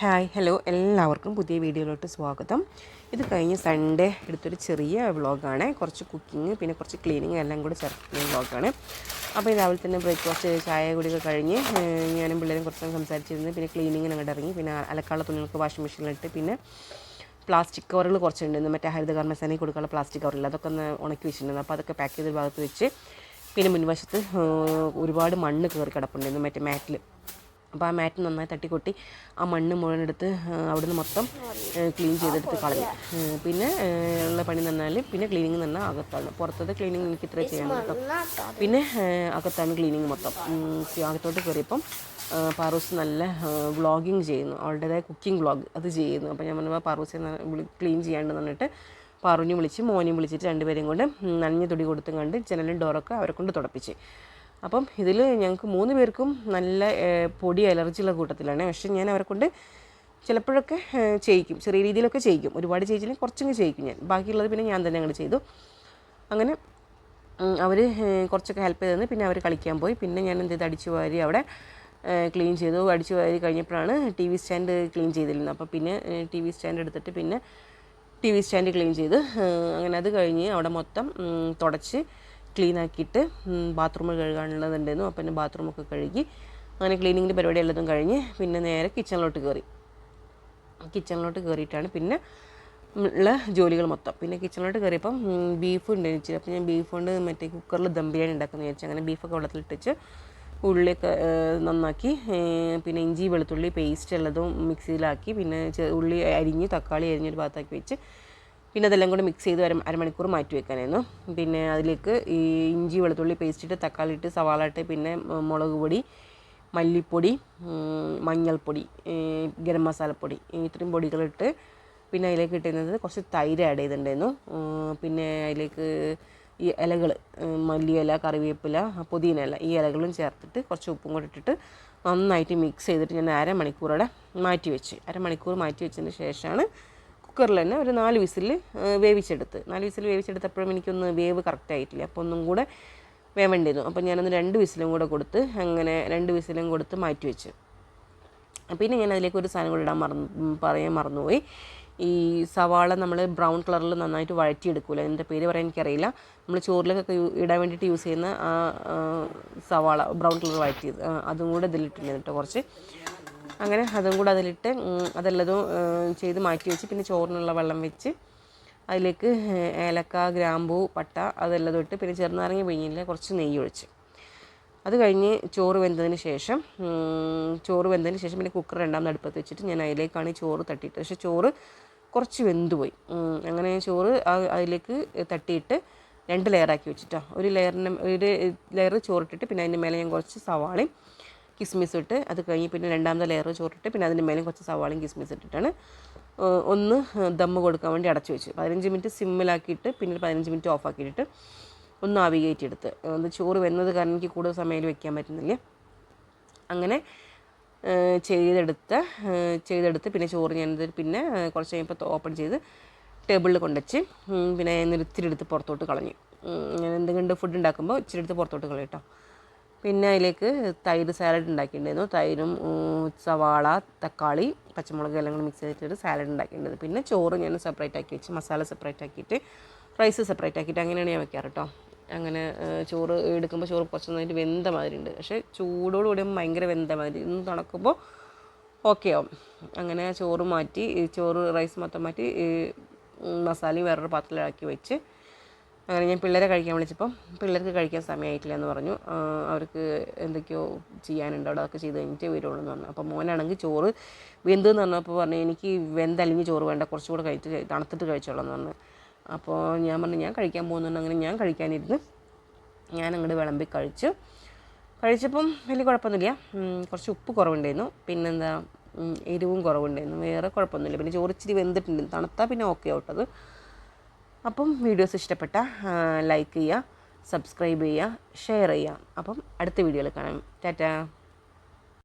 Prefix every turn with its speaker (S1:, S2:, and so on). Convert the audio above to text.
S1: Hi hello എല്ലാവർക്കും പുതിയ വീഡിയോയിലോട്ട് സ്വാഗതം. ഇത് കഴിഞ്ഞ സൺഡേ എടുത്തൊരു ചെറിയ വ്ളോഗാണ്. കുറച്ച് കുക്കിംഗ് പിന്നെ കുറച്ച് ക്ലീനിങ് എല്ലാം കൂടി ചേർക്കുന്ന വ്ളോഗാണ്. അപ്പോൾ രാവിലെ തന്നെ ബ്രേക്ക്ഫാസ്റ്റ് ചായ കുടിയൊക്കെ കഴിഞ്ഞ് ഞാനും പിള്ളേരും കുറച്ച് നേരം സംസാരിച്ചിരുന്നു. പിന്നെ ക്ലീനിങ്ങിന് അങ്ങോട്ട് ഇറങ്ങി. പിന്നെ അലക്കാനുള്ള തുണികൾക്ക് വാഷിംഗ് മെഷീനിലിട്ട് പിന്നെ പ്ലാസ്റ്റിക് കവറുകൾ കുറച്ചുണ്ടായിരുന്നു മറ്റേ ഹരിതകർമ്മസേനയിൽ കൊടുക്കാനുള്ള പ്ലാസ്റ്റിക് കവറില്ല അതൊക്കെ ഒന്ന് ഉണക്കി വെച്ചിട്ടുണ്ടായിരുന്നു. അപ്പോൾ അതൊക്കെ പാക്ക് ചെയ്ത ഭാഗത്ത് വെച്ച്. പിന്നെ മുൻവശത്ത് ഒരുപാട് മണ്ണ് കയറി കിടപ്പുണ്ടായിരുന്നു. മറ്റേ മാറ്റിൽ അപ്പോൾ ആ മാറ്റ് നന്നായി തട്ടിക്കൊട്ടി ആ മണ്ണ് മുഴുവൻ എടുത്ത് അവിടുന്ന് മൊത്തം ക്ലീൻ ചെയ്തെടുത്ത് കളഞ്ഞു. പിന്നെ ഉള്ള പണി നന്നാൽ പിന്നെ ക്ലീനിങ് തന്നെ അകത്താണ്. പുറത്തത്തെ ക്ലീനിങ് എനിക്ക് ഇത്ര ചെയ്യാൻ കേട്ടോ പിന്നെ അകത്താണ് ക്ലീനിങ് മൊത്തം. അകത്തോട്ട് കയറിയപ്പം പാറൂസ് നല്ല വ്ളോഗിങ് ചെയ്യുന്നു. അവളുടേതായ കുക്കിംഗ് വ്ളോഗ് അത് ചെയ്യുന്നു. അപ്പോൾ ഞാൻ പറഞ്ഞപ്പോൾ പാറൂസിനെ ക്ലീൻ ചെയ്യാണ്ട് പറഞ്ഞിട്ട് പാറുവിനെ വിളിച്ച് മോനെയും വിളിച്ചിട്ട് രണ്ടുപേരെയും കൊണ്ട് നനഞ്ഞ തുടി കൊടുത്തും കണ്ട് ജനലും ഡോറൊക്കെ അവരെ കൊണ്ട് തുടപ്പിച്ച്. അപ്പം ഇതിൽ ഞങ്ങൾക്ക് മൂന്ന് പേർക്കും നല്ല പൊടി അലർജിയുള്ള കൂട്ടത്തിലാണ്. പക്ഷേ ഞാൻ അവരെ കൊണ്ട് ചിലപ്പോഴൊക്കെ ചെയ്യിക്കും. ചെറിയ രീതിയിലൊക്കെ ചെയ്യിക്കും. ഒരുപാട് ചെയ്യിച്ചില്ലെങ്കിൽ കുറച്ചൊക്കെ ചെയ്യിക്കും ഞാൻ. ബാക്കിയുള്ളത് പിന്നെ ഞാൻ തന്നെ അങ്ങോട്ട് ചെയ്തു. അങ്ങനെ അവർ കുറച്ചൊക്കെ ഹെൽപ്പ് ചെയ്തെന്ന് പിന്നെ അവർ കളിക്കാൻ പോയി. പിന്നെ ഞാൻ എന്ത് ചെയ്ത്? അടിച്ചു വാരി അവിടെ ക്ലീൻ ചെയ്തു. അടിച്ചു വാരി കഴിഞ്ഞപ്പോഴാണ് ടി വി സ്റ്റാൻഡ് ക്ലീൻ ചെയ്തിരുന്നത്. അപ്പോൾ പിന്നെ ടി വി സ്റ്റാൻഡ് എടുത്തിട്ട് പിന്നെ ടി വി സ്റ്റാൻഡ് ക്ലീൻ ചെയ്ത് അങ്ങനെ അത് കഴിഞ്ഞ് അവിടെ മൊത്തം തുടച്ച് ക്ലീൻ ആക്കിയിട്ട് ബാത്റൂം കഴുകാനുള്ളതുണ്ടായിരുന്നു. അപ്പം പിന്നെ ബാത്റൂമൊക്കെ കഴുകി അങ്ങനെ ക്ലീനിങ്ങിന്റെ പരിപാടി എല്ലാതും കഴിഞ്ഞ് പിന്നെ നേരെ കിച്ചണിലോട്ട് കയറി. കിച്ചണിലോട്ട് കയറിയിട്ടാണ് പിന്നെ ഉള്ള ജോലികൾ മൊത്തം. പിന്നെ കിച്ചണിലോട്ട് കയറിയപ്പം ബീഫ് ഉണ്ടായിരുന്നു അപ്പോൾ ഞാൻ ബീഫ് കൊണ്ട് മറ്റേ കുക്കറിൽ ദം ബിരിയാണി ഉണ്ടാക്കുന്ന വിചാരിച്ചു അങ്ങനെ ബീഫൊക്കെ വെള്ളത്തിലിട്ടിച്ച് ഉള്ളിയൊക്കെ നന്നാക്കി പിന്നെ ഇഞ്ചി വെളുത്തുള്ളി പേസ്റ്റ് ഉള്ളതും മിക്സിയിലാക്കി പിന്നെ ഉള്ളി അരിഞ്ഞ് തക്കാളി അരിഞ്ഞൊരു ഭാഗത്താക്കി വെച്ച് പിന്നെ അതെല്ലാം കൂടെ മിക്സ് ചെയ്ത് അര അരമണിക്കൂർ മാറ്റി വെക്കാനായിരുന്നു. പിന്നെ അതിലേക്ക് ഈ ഇഞ്ചി വെളുത്തുള്ളി പേസ്റ്റ് ഇട്ട് തക്കാളി ഇട്ട് സവാള ഇട്ട് പിന്നെ മുളക് പൊടി മല്ലിപ്പൊടി മഞ്ഞൾപ്പൊടി ഗരം മസാലപ്പൊടി ഇത്രയും പൊടികളിട്ട് പിന്നെ അതിലേക്ക് ഇട്ടിരുന്നത് കുറച്ച് തൈര് ആഡ് ചെയ്തിട്ടുണ്ടായിരുന്നു. പിന്നെ അതിലേക്ക് ഈ ഇലകൾ മല്ലിയില കറിവേപ്പില പുതിന ഇല ഈ ഇലകളും ചേർത്തിട്ട് കുറച്ച് ഉപ്പും കൂടെ ഇട്ടിട്ട് നന്നായിട്ട് മിക്സ് ചെയ്തിട്ട് ഞാൻ അരമണിക്കൂറോടെ മാറ്റി വെച്ച്. അരമണിക്കൂർ മാറ്റി വെച്ചതിന് ശേഷമാണ് കുക്കറിൽ തന്നെ ഒരു നാല് വിസിൽ വേവിച്ചെടുത്ത്. നാല് വിസിൽ വേവിച്ചെടുത്തപ്പോഴും എനിക്കൊന്ന് വേവ് കറക്റ്റ് ആയിട്ടില്ല. അപ്പോൾ ഒന്നും കൂടെ വേവേണ്ടിയിരുന്നു അപ്പോൾ ഞാനൊന്ന് രണ്ട് വിസിലും കൂടെ കൊടുത്ത് അങ്ങനെ രണ്ട് വിസിലും കൊടുത്ത് മാറ്റി വെച്ച്. പിന്നെ ഞാൻ അതിലേക്ക് ഒരു സാധനം കൂടെ ഇടാൻ മറന്നു പറയാൻ മറന്നുപോയി. ഈ സവാള നമ്മൾ ബ്രൗൺ കളറിൽ നന്നായിട്ട് വഴറ്റിയെടുക്കില്ല അതിന്റെ പേര് പറയാൻ എനിക്കറിയില്ല. നമ്മൾ ചോറിലേക്കൊക്കെ ഇടാൻ വേണ്ടിയിട്ട് യൂസ് ചെയ്യുന്ന ആ സവാള ബ്രൗൺ കളർ വഴറ്റിയത് അതും കൂടെ ഇതിലിട്ടില്ല കേട്ടോ കുറച്ച്. അങ്ങനെ അതും കൂടെ അതിലിട്ട് അതെല്ലതും ചെയ്ത് മാറ്റി വെച്ച് പിന്നെ ചോറിനുള്ള വെള്ളം വെച്ച് അതിലേക്ക് ഏലക്ക ഗ്രാമ്പൂ പട്ട അതെല്ലാം ഇട്ട് പിന്നെ ചെറുനാരങ്ങ പിഴിഞ്ഞില്ല കുറച്ച് നെയ്യ് ഒഴിച്ച്. അത് കഴിഞ്ഞ് ചോറ് വെന്തതിന് ശേഷം ചോറ് വെന്തതിന് ശേഷം പിന്നെ കുക്കർ രണ്ടാം അടുപ്പത്ത് വെച്ചിട്ട് ഞാൻ അതിലേക്കാണ് ചോറ് തട്ടിയിട്ട് പക്ഷേ ചോറ് കുറച്ച് വെന്തുപോയി. അങ്ങനെ ചോറ് അതിലേക്ക് തട്ടിയിട്ട് രണ്ട് ലെയറാക്കി വെച്ചിട്ടോ. ഒരു ലെയറിന് ഒരു ലെയർ ചോറിട്ടിട്ട് പിന്നെ അതിന്റെ മേലെ ഞാൻ കുറച്ച് സവാളയും കിസ്മിസ് ഇട്ട് അത് കഴിഞ്ഞ് പിന്നെ രണ്ടാമത്തെ ലെയർ ചോറിട്ട് പിന്നെ അതിന്റെ മേലും കുറച്ച് സവാളയും കിസ്മിസ് ഇട്ടിട്ടാണ് ഒന്ന് ദമ്മ് കൊടുക്കാൻ വേണ്ടി അടച്ചു വെച്ച്. പതിനഞ്ച് മിനിറ്റ് സിമ്മിലാക്കിയിട്ട് പിന്നെ പതിനഞ്ച് മിനിറ്റ് ഓഫ് ആക്കിയിട്ട് ഒന്ന് ആവി എടുത്ത് ഒന്ന് ചോറ് വെന്നത് കാരണം എനിക്ക് കൂടുതൽ സമയം വെക്കാൻ പറ്റുന്നില്ല. അങ്ങനെ ചെയ്തെടുത്ത് ചെയ്തെടുത്ത പിന്നെ ചോറ് ഞാനത് പിന്നെ കുറച്ച് കഴിയുമ്പോൾ ഓപ്പൺ ചെയ്ത് ടേബിളിൽ കൊണ്ടുവച്ച് പിന്നെ ഇത്തിരി എടുത്ത് പുറത്തോട്ട് കളഞ്ഞു. ഞാൻ എന്തെങ്കിലും ഫുഡ് ഉണ്ടാക്കുമ്പോൾ ഇച്ചിരി എടുത്ത് പുറത്തോട്ട് കളയും കേട്ടോ പിന്നെ അതിലേക്ക് തൈര് സാലഡ് ഉണ്ടാക്കിയിട്ടുണ്ടായിരുന്നു. തൈരും സവാള തക്കാളി പച്ചമുളക് എല്ലാം കൂടി മിക്സ് ചെയ്തിട്ട് സാലഡ് ഉണ്ടാക്കിയിട്ടുണ്ട് പിന്നെ ചോറ് ഞാൻ സെപ്പറേറ്റ് ആക്കി വെച്ച് മസാല സെപ്പറേറ്റ് ആക്കിയിട്ട് റൈസ് സെപ്പറേറ്റ് ആക്കിയിട്ട് അങ്ങനെയാണ് ഞാൻ വെക്കാറ് കേട്ടോ അങ്ങനെ ചോറ് എടുക്കുമ്പോൾ ചോറ് കുറച്ച് നന്നായിട്ട് വെന്ത മാതിരി ഉണ്ട് പക്ഷേ ചൂടോടുകൂടി ഭയങ്കര വെന്ത മാതിരി. ഇന്ന് തണുക്കുമ്പോൾ ഓക്കെ ആവും. അങ്ങനെ ചോറ് മാറ്റി ചോറ് റൈസ് മൊത്തം മാറ്റി മസാലയും വേറൊരു പാത്രത്തിലാക്കി വെച്ച് അങ്ങനെ ഞാൻ പിള്ളേരെ കഴിക്കാൻ വിളിച്ചപ്പം പിള്ളേർക്ക് കഴിക്കാൻ സമയമായിട്ടില്ല എന്ന് പറഞ്ഞു. അവർക്ക് എന്തൊക്കെയോ ചെയ്യാനുണ്ട് അവിടെ അതൊക്കെ ചെയ്ത് കഴിഞ്ഞിട്ട് വരുള്ളൂ എന്ന് പറഞ്ഞു. അപ്പോൾ മോനാണെങ്കിൽ ചോറ് വെന്ത് എന്ന് പറഞ്ഞപ്പോൾ പറഞ്ഞു എനിക്ക് വെന്തലിഞ്ഞ് ചോറ് വേണ്ട കുറച്ചുകൂടെ കഴിച്ച് കഴി- തണുത്തിട്ട് കഴിച്ചോളാം എന്ന് പറഞ്ഞു. അപ്പോൾ ഞാൻ പറഞ്ഞു ഞാൻ കഴിക്കാൻ പോകുന്നുണ്ട് അങ്ങനെ ഞാൻ കഴിക്കാനിരുന്ന് ഞാൻ അങ്ങോട്ട് വിളമ്പി കഴിച്ചു. കഴിച്ചപ്പം വലിയ കുഴപ്പമൊന്നുമില്ല. കുറച്ച് ഉപ്പ് കുറവുണ്ടായിരുന്നു. പിന്നെന്താ എരിവും കുറവുണ്ടായിരുന്നു. വേറെ കുഴപ്പമൊന്നുമില്ല. പിന്നെ ചോറ് ഇച്ചിരി വെന്തിട്ടുണ്ട്. തണുത്താൽ പിന്നെ ഓക്കെ ആവട്ടത് അപ്പം വീഡിയോസ് ഇഷ്ടപ്പെട്ട ലൈക്ക് ചെയ്യുക സബ്സ്ക്രൈബ് ചെയ്യുക ഷെയർ ചെയ്യുക. അപ്പം അടുത്ത വീഡിയോയിൽ കാണാം. ടാറ്റാ.